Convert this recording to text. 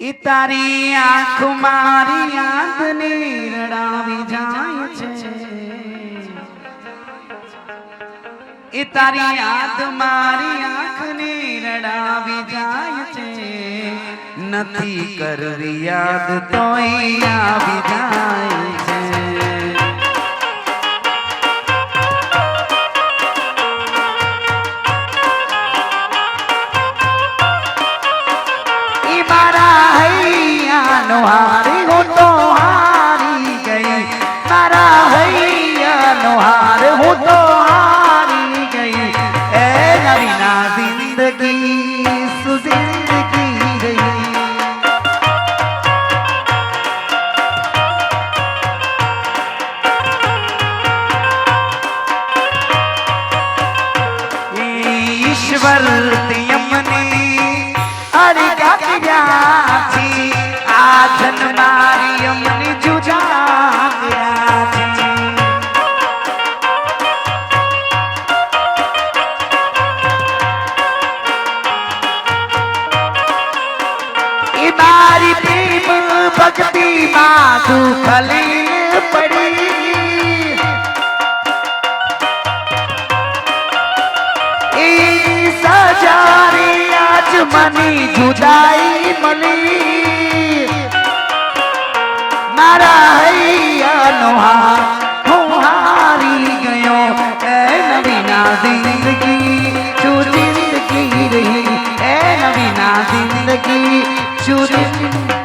ઈ તારી આંખ મારી યાદને રડાવી જાય છે. ઈ તારી યાદ મારી આંખને રડાવી જાય છે. નથી કરવી યાદ તોય हार हो तो हारी गई। ए नरीना ज़िंदगी सुजिंदगी गई ईश्वर बारी प्रेम, भक्ति माधु खलील पड़ी। सजारी आज मनी जुदाई मनी। मारा है नोहा गयो ए नवीना ज़िंदगी, जो ज़िंदगी रही ए नवीना ज़िंदगी। shooting.